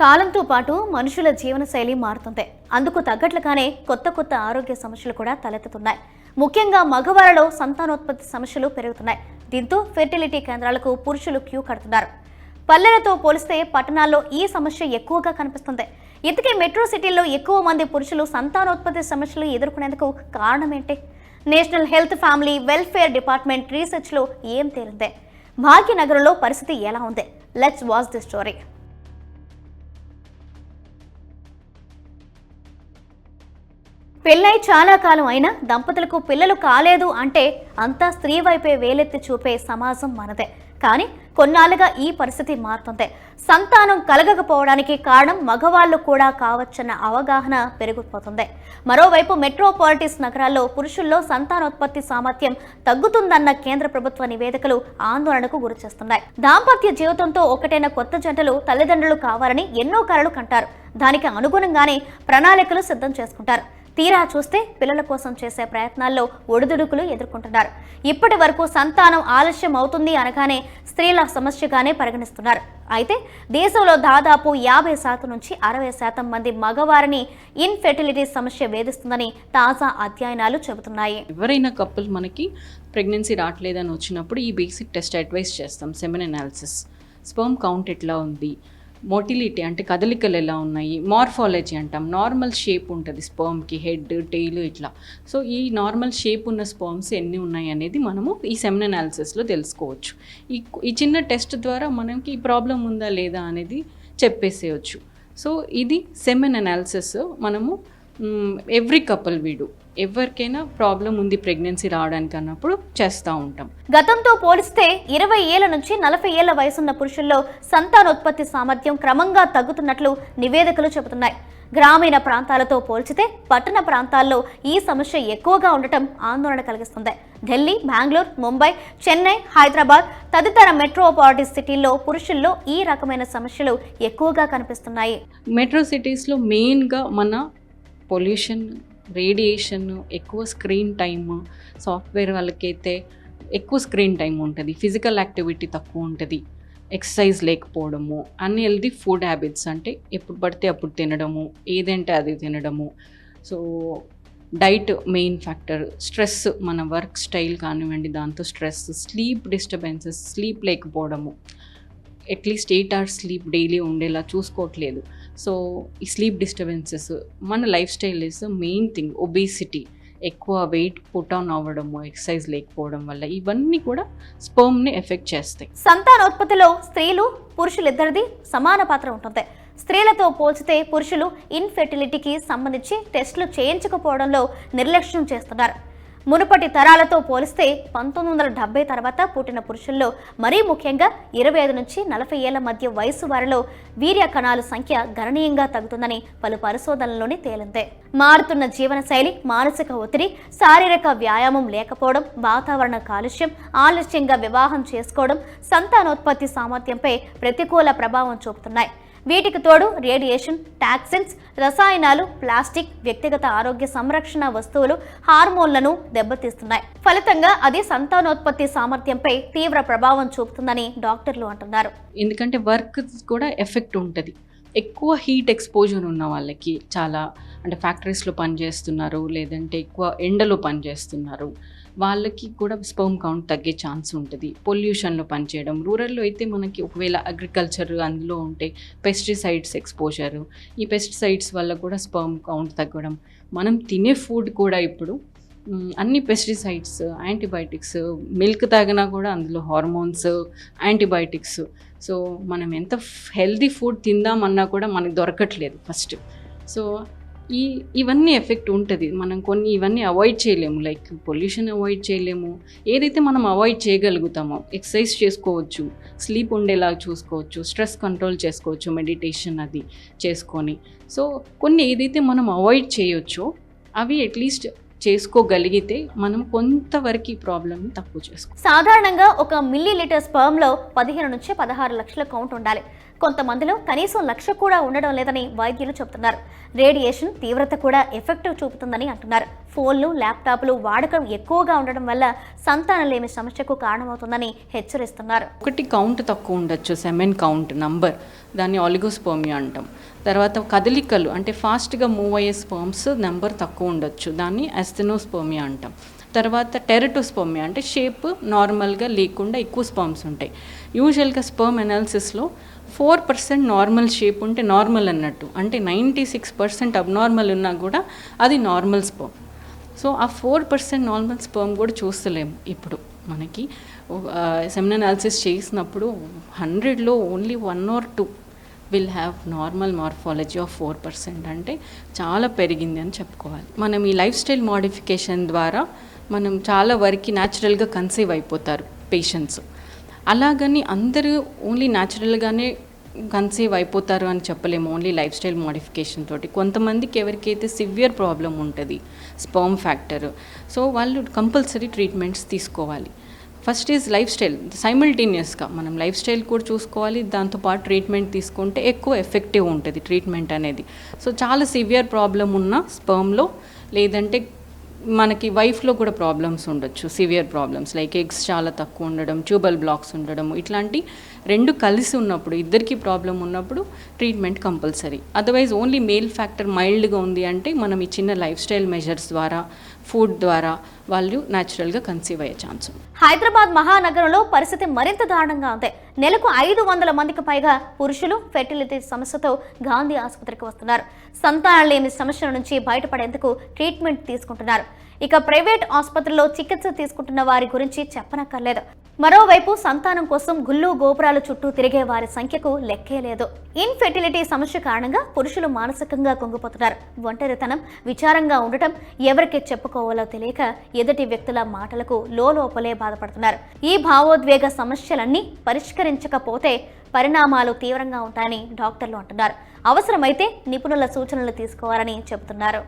కాలంతో పాటు మనుషుల జీవనశైలి మారుతుంది. అందుకు తగ్గట్లుగానే కొత్త కొత్త ఆరోగ్య సమస్యలు కూడా తలెత్తుతున్నాయి. ముఖ్యంగా మగవారిలో సంతానోత్పత్తి సమస్యలు పెరుగుతున్నాయి. దీంతో ఫెర్టిలిటీ కేంద్రాలకు పురుషులు క్యూ కడుతున్నారు. పల్లెలతో పోలిస్తే పట్టణాల్లో ఈ సమస్య ఎక్కువగా కనిపిస్తుంది. ఇంతకీ మెట్రో సిటీల్లో ఎక్కువ మంది పురుషులు సంతానోత్పత్తి సమస్యలు ఎదుర్కొనేందుకు కారణం ఏంటి national health family welfare department రీసెర్చ్లో ఏం తేలిందే? భాగ్యనగరంలో పరిస్థితి ఎలా ఉంది? Let's watch the story. పెళ్ళై చాలా కాలం అయినా దంపతులకు పిల్లలు కాలేదు అంటే అంతా స్త్రీ వైపే వేలెత్తి చూపే సమాజం మనదే. కానీ కొన్నాళ్ళుగా ఈ పరిస్థితి మారుతుంది సంతానం కలగకపోవడానికి కారణం మగవాళ్ళు కూడా కావచ్చన్న అవగాహన పెరిగిపోతుంది. మరోవైపు మెట్రోపాలిటిస్ నగరాల్లో పురుషుల్లో సంతానోత్పత్తి సామర్థ్యం తగ్గుతుందన్న కేంద్ర ప్రభుత్వ నివేదికలు ఆందోళనకు గురిచేస్తున్నాయి దాంపత్య జీవితంతో ఒకటైన కొత్త జంటలు తల్లిదండ్రులు కావాలని ఎన్నో కలలు కంటారు. దానికి అనుగుణంగానే ప్రణాళికలు సిద్ధం చేసుకుంటారు. తీరా చూస్తే పిల్లల కోసం చేసే ప్రయత్నాల్లో ఒడిదుడుకులు ఎదుర్కొంటున్నారు. ఇప్పటి వరకు సంతానం ఆలస్యం అవుతుంది అనగానే స్త్రీల సమస్యగానే పరిగణిస్తున్నారు. అయితే దేశంలో దాదాపు యాభై శాతం నుంచి అరవై శాతం మంది మగవారిని ఇన్ఫెర్టిలిటీ సమస్య వేధిస్తుందని తాజా అధ్యయనాలు చెబుతున్నాయి. ఎవరైనా కప్పులు మనకి ప్రెగ్నెన్సీ రావట్లేదని వచ్చినప్పుడు ఈ బేసిక్ టెస్ట్ అడ్వైస్ చేస్తాం సెమెన్ అనాలిసిస్. స్పర్మ్ కౌంట్ ఎట్లా ఉంది? మోటిలిటీ అంటే కదలికలు ఎలా ఉన్నాయి? మార్ఫాలజీ అంటాం. నార్మల్ షేప్ ఉంటుంది స్పర్మ్కి హెడ్ టెయిల్ ఇట్లా. సో ఈ నార్మల్ షేప్ ఉన్న స్పర్మ్స్ ఎన్ని ఉన్నాయి అనేది మనము ఈ సెమిన్ అనాలిసిస్లో తెలుసుకోవచ్చు. ఈ ఈ చిన్న టెస్ట్ ద్వారా మనకి ఈ ప్రాబ్లం ఉందా లేదా అనేది చెప్పేసేయచ్చు. సో ఇది సెమెన్ అనాలిసిస్ మనము ఎవ్రీ కపుల్ వీడు ఎవరికైనా ప్రాబ్లం ఉంది ప్రెగ్నెన్సీ రావడానికి అన్నప్పుడు చేస్తూ ఉంటాం. గతంతో పోలిస్తే ఇరవై ఏళ్ళ నుంచి నలభై ఏళ్ళ వయసున్న పురుషుల్లో సంతానోత్పత్తి సామర్థ్యం క్రమంగా తగ్గుతున్నట్లు నివేదికలు చెబుతున్నాయి. గ్రామీణ ప్రాంతాలతో పోల్చితే పట్టణ ప్రాంతాల్లో ఈ సమస్య ఎక్కువగా ఉండటం ఆందోళన కలిగిస్తుంది. ఢిల్లీ బెంగళూరు ముంబై చెన్నై హైదరాబాద్ తదితర మెట్రోపాలిటిస్ సిటీల్లో పురుషుల్లో ఈ రకమైన సమస్యలు ఎక్కువగా కనిపిస్తున్నాయి. మెట్రో సిటీస్లో మెయిన్గా మన పొల్యూషన్ రేడియేషన్ ఎక్కువ స్క్రీన్ టైమ్ సాఫ్ట్వేర్ వాళ్ళకైతే ఎక్కువ స్క్రీన్ టైం ఉంటుంది. ఫిజికల్ యాక్టివిటీ తక్కువ ఉంటుంది. ఎక్సర్సైజ్ లేకపోవడము అన్ని హెల్దీ ఫుడ్ హ్యాబిట్స్ అంటే ఎప్పుడు పడితే అప్పుడు తినడము ఏదంటే అది తినడము. So diet main factor. Stress మన వర్క్ స్టైల్ కానివ్వండి దాంతో స్ట్రెస్ స్లీప్ డిస్టర్బెన్సెస్ స్లీప్ లేకపోవడము. At least eight hours sleep daily ఉండేలా చూసుకోవట్లేదు. సో ఈ స్లీప్ డిస్టర్బెన్సెస్ మన life style is main thing obesity ఎక్కువ వెయిట్ పుట్ ఆన్ అవ్వడము ఎక్సర్సైజ్ లేకపోవడం వల్ల ఇవన్నీ కూడా స్పర్మ్ని ఎఫెక్ట్ చేస్తాయి. సంతానోత్పత్తిలో స్త్రీలు పురుషులిద్దరిది సమాన పాత్ర ఉంటుంది. స్త్రీలతో పోల్చితే పురుషులు ఇన్ఫెర్టిలిటీకి సంబంధించి టెస్టులు చేయించకపోవడంలో నిర్లక్ష్యం చేస్తున్నారు. మునుపటి తరాలతో పోలిస్తే పంతొమ్మిది వందల డెబ్బై తర్వాత పుట్టిన పురుషుల్లో మరీ ముఖ్యంగా ఇరవై ఐదు నుంచి నలభై ఏళ్ళ మధ్య వయసు వారిలో వీర్య కణాల సంఖ్య గణనీయంగా తగ్గుతుందని పలు పరిశోధనల్లోనే తేలిందే. మారుతున్న జీవనశైలి మానసిక ఒత్తిడి శారీరక వ్యాయామం లేకపోవడం వాతావరణ కాలుష్యం ఆలస్యంగా వివాహం చేసుకోవడం సంతానోత్పత్తి సామర్థ్యంపై ప్రతికూల ప్రభావం చూపుతున్నాయి. వీటికి తోడు రేడియేషన్ టాక్సిన్స్ రసాయనాలు ప్లాస్టిక్ వ్యక్తిగత ఆరోగ్య సంరక్షణ వస్తువులు హార్మోన్లను దెబ్బతీస్తున్నాయి. ఫలితంగా అది సంతానోత్పత్తి సామర్థ్యంపై తీవ్ర ప్రభావం చూపుతుందని డాక్టర్లు అంటున్నారు. ఎందుకంటే వర్క్ కూడా ఎఫెక్ట్ ఉంటుంది. ఎక్కువ హీట్ ఎక్స్పోజర్ ఉన్న వాళ్ళకి చాలా అంటే ఫ్యాక్టరీస్లో పనిచేస్తున్నారు లేదంటే ఎక్కువ ఎండలో పనిచేస్తున్నారు. వాళ్ళకి కూడా స్పర్మ్ కౌంట్ తగ్గే ఛాన్స్ ఉంటుంది. పొల్యూషన్లో పనిచేయడం రూరల్లో అయితే మనకి ఒకవేళ అగ్రికల్చర్ అందులో ఉంటే పెస్టిసైడ్స్ ఎక్స్పోజర్ ఈ పెస్టిసైడ్స్ వల్ల కూడా స్పర్మ్ కౌంట్ తగ్గడం. మనం తినే ఫుడ్ కూడా ఇప్పుడు అన్ని పెస్టిసైడ్స్ యాంటీబయాటిక్స్ మిల్క్ తాగినా కూడా అందులో హార్మోన్స్ యాంటీబయాటిక్స్ సో మనం ఎంత హెల్దీ ఫుడ్ తిందామన్నా కూడా మనకు దొరకట్లేదు ఫస్ట్ సో ఈ ఇవన్నీ ఎఫెక్ట్ ఉంటుంది. మనం కొన్ని ఇవన్నీ అవాయిడ్ చేయలేము. లైక్ పొల్యూషన్ అవాయిడ్ చేయలేము. ఏదైతే మనం అవాయిడ్ చేయగలుగుతామో ఎక్సర్సైజ్ చేసుకోవచ్చు స్లీప్ ఉండేలా చూసుకోవచ్చు స్ట్రెస్ కంట్రోల్ చేసుకోవచ్చు మెడిటేషన్ అది చేసుకొని. సో కొన్ని ఏదైతే మనం అవాయిడ్ చేయొచ్చో అవి అట్లీస్ట్ చేసుకోగలిగితే మనం కొంతవరకు ఈ ప్రాబ్లమ్ తక్కువ చేసుకో సాధారణంగా ఒక మిల్లీ లీటర్ స్పర్మ్లో పదిహేను నుంచి పదహారు లక్షల కౌంట్ ఉండాలి. కొంతమందిలో కనీసం లక్ష కూడా ఉండడం లేదని వైద్యులు చెబుతున్నారు. రేడియేషన్ తీవ్రత కూడా ఎఫెక్టివ్ చూపుతుందని అంటున్నారు. ఫోన్లు ల్యాప్టాప్లు వాడకం ఎక్కువగా ఉండడం వల్ల సంతానం లేని సమస్యకు కారణమవుతుందని హెచ్చరిస్తున్నారు. ఒకటి కౌంట్ తక్కువ ఉండొచ్చు సెమెన్ కౌంట్ నంబర్. దాన్ని ఆలిగోస్పోమియా అంటాం. తర్వాత కదలికలు అంటే ఫాస్ట్గా మూవ్ అయ్యే స్పర్మ్స్ నెంబర్ తక్కువ ఉండొచ్చు. దాన్ని ఎస్థెనోస్పోమియా అంటాం. తర్వాత టెరటోస్పోమియా అంటే షేప్ నార్మల్గా లేకుండా ఎక్కువ స్పర్మ్స్ ఉంటాయి. యూజువల్గా స్పర్మ్ అనాలిసిస్లో ఫోర్ పర్సెంట్ నార్మల్ షేప్ ఉంటే నార్మల్ అన్నట్టు. అంటే నైంటీ సిక్స్ పర్సెంట్ అబ్నార్మల్ ఉన్నా కూడా అది నార్మల్ స్పర్మ్. సో ఆ ఫోర్ పర్సెంట్ నార్మల్ స్పర్మ్ కూడా చూస్తలేము ఇప్పుడు మనకి. సెమిన్ అనాలిసిస్ చేసినప్పుడు హండ్రెడ్లో only one or two will have normal morphology of four percent అంటే చాలా పెరిగింది అని చెప్పుకోవాలి. మనం ఈ లైఫ్ స్టైల్ మోడిఫికేషన్ ద్వారా మనం చాలా వరకు న్యాచురల్గా కన్సీవ్ అయిపోతారు పేషెంట్స్. అలాగని అందరూ ఓన్లీ న్యాచురల్గానే కన్సీవ్ అయిపోతారు అని చెప్పలేము. ఓన్లీ లైఫ్ స్టైల్ మోడిఫికేషన్ తోటి. కొంతమందికి ఎవరికైతే సివియర్ ప్రాబ్లం ఉంటుంది స్పర్మ్ ఫ్యాక్టర్ సో వాళ్ళు కంపల్సరీ ట్రీట్మెంట్స్ తీసుకోవాలి. ఫస్ట్ ఈజ్ లైఫ్ స్టైల్ సైమిల్టేనియస్గా మనం లైఫ్ స్టైల్ కూడా చూసుకోవాలి. దాంతోపాటు ట్రీట్మెంట్ తీసుకుంటే ఎక్కువ ఎఫెక్టివ్ ఉంటుంది ట్రీట్మెంట్ అనేది. సో చాలా సివియర్ ప్రాబ్లం ఉన్న స్పర్మ్లో లేదంటే మనకి వైఫ్లో కూడా ప్రాబ్లమ్స్ ఉండొచ్చు సివియర్ ప్రాబ్లమ్స్ లైక్ ఎగ్స్ చాలా తక్కువ ఉండడం ట్యూబల్ బ్లాక్స్ ఉండడం ఇట్లాంటి రెండు కలిసి ఉన్నప్పుడు ఇద్దరికి ప్రాబ్లం ఉన్నప్పుడు treatment compulsory otherwise only male factor మైల్డ్గా ఉంది అంటే మనం ఈ చిన్న లైఫ్ స్టైల్ మెజర్స్ ద్వారా ఫుడ్ ద్వారా వాళ్ళు న్యాచురల్గా కన్సీవ్ అయ్యే ఛాన్స్ ఉంది. హైదరాబాద్ మహానగరంలో పరిస్థితి మరింత దారుణంగా ఉంది. నెలకు ఐదు వందల మందికి పైగా పురుషులు ఫెర్టిలిటీ సమస్యతో గాంధీ ఆసుపత్రికి వస్తున్నారు. సంతానం లేని సమస్యల నుంచి బయటపడేందుకు ట్రీట్మెంట్ తీసుకుంటున్నారు. ఇక ప్రైవేట్ ఆసుపత్రిలో చికిత్స తీసుకుంటున్న వారి గురించి చెప్పనక్కర్లేదు. మరోవైపు సంతానం కోసం గుళ్ళు గోపురాల చుట్టూ తిరిగే వారి సంఖ్యకు లెక్కే లేదు. ఇన్ఫెర్టిలిటీ సమస్య కారణంగా పురుషులు మానసికంగా కుంగిపోతున్నారు. ఒంటరితనం విచారంగా ఉండటం ఎవరికి చెప్పుకోవాలో తెలియక ఎదుటి వ్యక్తుల మాటలకు లోపలే బాధపడుతున్నారు. ఈ భావోద్వేగ సమస్యలన్నీ పరిష్కరించకపోతే పరిణామాలు తీవ్రంగా ఉంటాయని డాక్టర్లు అంటున్నారు. అవసరమైతే నిపుణుల సూచనలు తీసుకోవాలని చెబుతున్నారు.